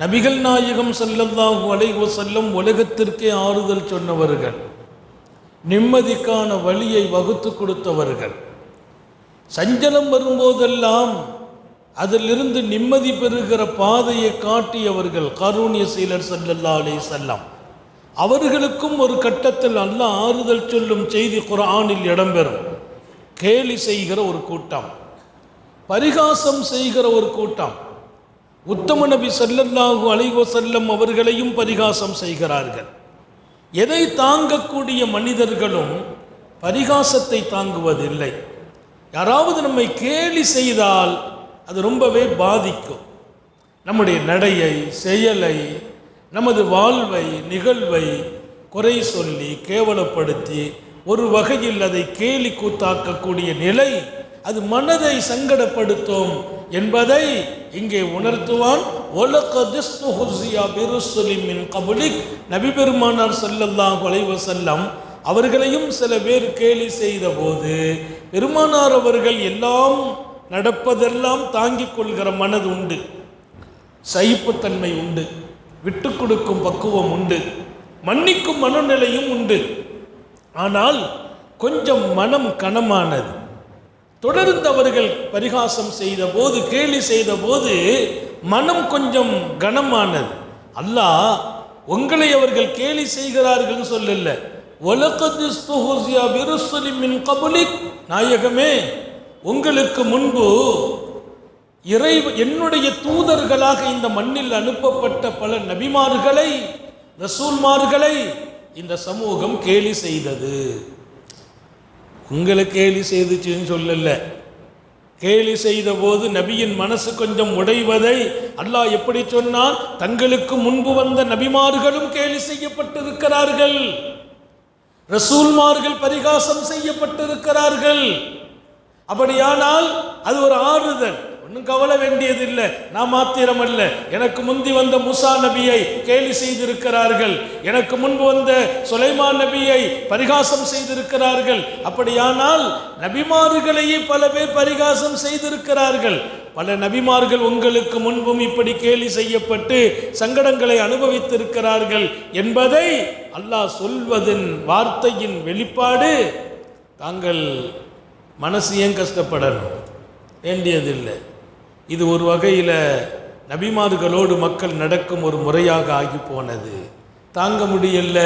நபிகள் நாயகம் செல்லல்லாஹு அலைஹு செல்லும் உலகத்திற்கே ஆறுதல் சொன்னவர்கள் நிம்மதிக்கான வழியை வகுத்து கொடுத்தவர்கள். சஞ்சலம் வரும்போதெல்லாம் அதிலிருந்து நிம்மதி பெறுகிற பாதையை காட்டியவர்கள் கருணிய சீலர் ஸல்லல்லாஹு அலைஹி வஸல்லம். அவர்களுக்கும் ஒரு கட்டத்தில் அல்ல ஆறுதல் சொல்லும் செய்தி குரானில் இடம்பெறும். கேலி செய்கிற ஒரு கூட்டம் பரிகாசம் செய்கிற ஒரு கூட்டம் உத்தம நபி சல்லல்லாஹு அலைஹி செல்லம் அவர்களையும் பரிகாசம் செய்கிறார்கள். எதை தாங்கக்கூடிய மனிதர்களும் பரிகாசத்தை தாங்குவதில்லை. யாராவது நம்மை கேலி செய்தால் அது ரொம்பவே பாதிக்கும். நம்முடைய நடையை செயலை நமது வாழ்வை நிகழ்வை குறை சொல்லி கேவலப்படுத்தி ஒரு வகையில் அதை கேலி கூத்தாக்கக்கூடிய நிலை அது மனதை சங்கடப்படுத்தும் என்பதை இங்கே உணர்த்துவான். கபுலிக். நபி பெருமானார் ஸல்லல்லாஹு அலைஹி அவர்களையும் சில பேர் கேலி செய்த போது பெருமானார் அவர்கள் எல்லாம் நடப்பதெல்லாம் தாங்கிக் கொள்கிற மனது உண்டு. சகிப்புத்தன்மை உண்டு. விட்டு கொடுக்கும் பக்குவம் உண்டு. மன்னிக்கும் மனநிலையும் உண்டு. ஆனால் கொஞ்சம் மனம் கனமானது. தொடர்ந்து அவர்கள் பரிகாசம் செய்த போது கேலி செய்த போது மனம் கொஞ்சம் கனமானது. அல்லாஹ் உங்களை அவர்கள் கேலி செய்கிறார்கள் சொல்லல. கபுலிக். நாயகமே உங்களுக்கு முன்பு இறை என்னுடைய தூதர்களாக இந்த மண்ணில் அனுப்பப்பட்ட பல நபிமார்களை ரசூல்மார்களை இந்த சமூகம் கேலி செய்தது. உங்களை கேலி செய்துச்சுன்னு சொல்லல. கேலி செய்த போது நபியின் மனசு கொஞ்சம் உடைவதை அல்லாஹ் எப்படி சொன்னான்? தங்களுக்கு முன்பு வந்த நபிமார்களும் கேலி செய்யப்பட்டிருக்கிறார்கள். ரசூல்மார்கள் பரிகாசம் செய்யப்பட்டிருக்கிறார்கள். அப்படியானால் அது ஒரு ஆறுதல். ஒன்றும் கவலை வேண்டியதில்லை. நான் மாத்திரம் அல்ல எனக்கு முந்தி வந்த முசா நபியை கேலி செய்திருக்கிறார்கள். எனக்கு முன்பு வந்த சுலைமான் நபியை பரிகாசம் செய்திருக்கிறார்கள். அப்படியானால் நபிமார்களையே பல பேர் பரிகாசம் செய்திருக்கிறார்கள். பல நபிமார்கள் உங்களுக்கு முன்பும் இப்படி கேலி செய்யப்பட்டு சங்கடங்களை அனுபவித்திருக்கிறார்கள் என்பதை அல்லாஹ் சொல்வதன் வார்த்தையின் வெளிப்பாடு தாங்கள் மனசு ஏன் கஷ்டப்படணும்? வேண்டியதில்லை. இது ஒரு வகையில் நபிமார்களோடு மக்கள் நடக்கும் ஒரு முறையாக ஆகி போனது தாங்க முடியல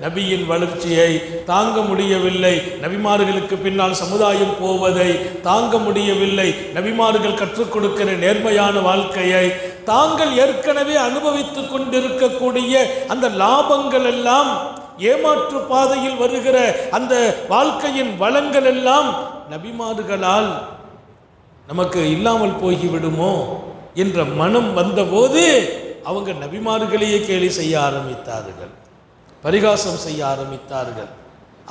நபியின் வளர்ச்சியை தாங்க முடியவில்லை நபிமார்களுக்கு பின்னால் சமுதாயம் போவதை தாங்க முடியவில்லை நபிமார்கள் கற்றுக் கொடுக்கிற நேர்மையான வாழ்க்கையை தாங்கள் ஏற்கனவே அனுபவித்துக் கொண்டிருக்கக்கூடிய அந்த லாபங்கள் எல்லாம் ஏமாற்று பாதையில் வருகிற அந்த வாழ்க்கையின் வளங்கள் எல்லாம் நபிமார்களால் நமக்கு இல்லாமல் போய்விடுமோ என்ற மனம் வந்தபோது அவங்க நபிமார்களையே கேலி செய்ய ஆரம்பித்தார்கள். பரிகாசம் செய்ய ஆரம்பித்தார்கள்.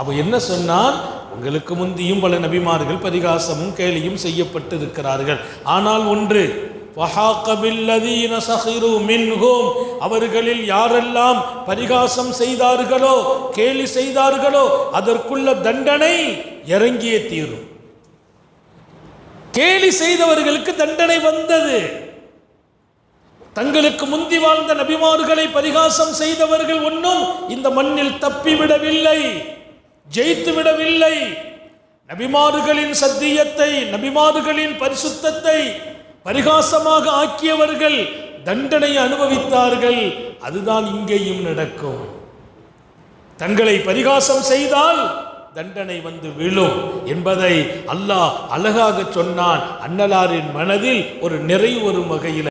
அவ என்ன சொன்னால் உங்களுக்கு முந்தியும் பல நபிமார்கள் பரிகாசமும் கேலியும் செய்யப்பட்டிருக்கிறார்கள். ஆனால் ஒன்று அவர்களில் யாரெல்லாம் பரிகாசம் செய்தார்களோ கேலி செய்தார்களோ அதற்குள்ள தண்டனை இறங்கியே தீரும். கேலி செய்தவர்களுக்கு தண்டனை வந்தது. தங்களுக்கு முந்தி வாழ்ந்த நபிமார்களை பரிகாசம் செய்தவர்கள் ஒன்றும் இந்த மண்ணில் தப்பிவிடவில்லை ஜெயித்து விடவில்லை. நபிமார்களின் சத்தியத்தை நபிமார்களின் பரிசுத்தத்தை பரிகாசமாக ஆக்கியவர்கள் தண்டனை அனுபவித்தார்கள். அதுதான் இங்கேயும் நடக்கும். தங்களை பரிகாசம் செய்தால் தண்டனை வந்து விழும் என்பதை அல்லாஹ் அழகாக சொன்னான். அன்னலாரின் மனதில் ஒரு நிறைவு வரும் வகையில்